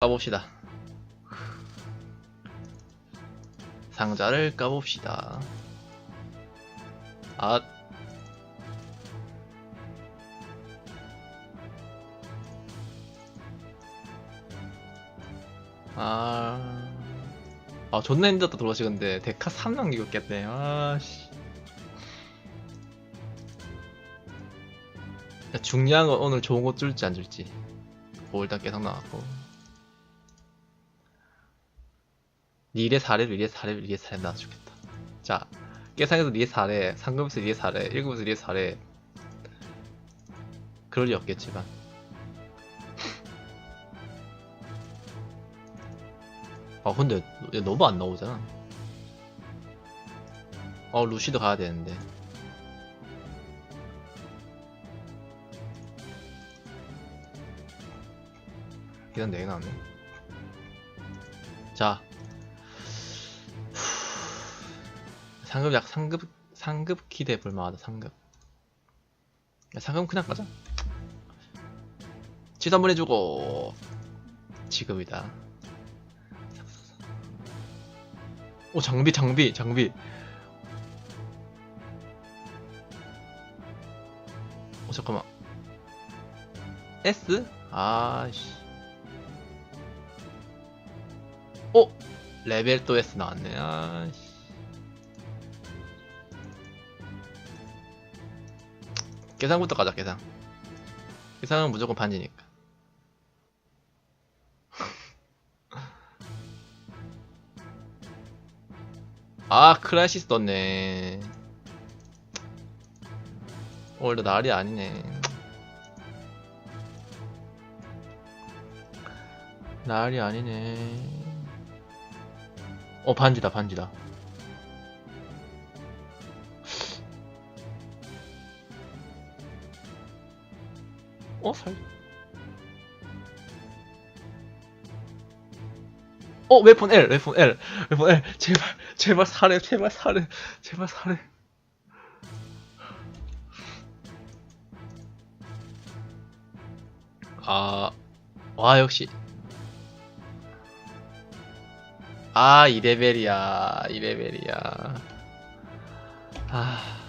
까봅시다. 상자를 까봅시다. 아. 아. 아, 존나 힘들었다 들어가시는데 데카 3 남기고 있겠네. 아씨. 중요한 건 오늘 좋은 거 줄지 안 줄지. 뭐 일단 계속 나왔고. 리레 4렙, 리레 4렙, 리레 4렙 나와 주겠다. 자, 깨상에서 리레 4렙, 상금에서 리레 4렙, 1금에서 리레 4렙. 그럴 리 없겠지만. 아, 근데 얘 너무 안 나오잖아. 어, 루시도 가야 되는데. 이건 내게 나왔네. 자. 상급 약 상급 상급 기대 볼만하다 상급. 야, 상급 그냥 가자. 취소 한번 해주고 지금이다. 오 장비 장비 장비. 오 잠깐만. S? 아씨. 오 레벨 또 S 나왔네. 아씨. 계산부터 가자 계산. 계산은 무조건 반지니까. 아 크라시스 떴네. 원래 날이 아니네. 날이 아니네. 어 반지다 반지다. 어 살. 어 웨폰 L 웨폰 L 웨폰 L 제발 제발 사래 제발 사래 제발 사래. 아, 와, 역시. 아, 2레벨이야. 2레벨이야. 아.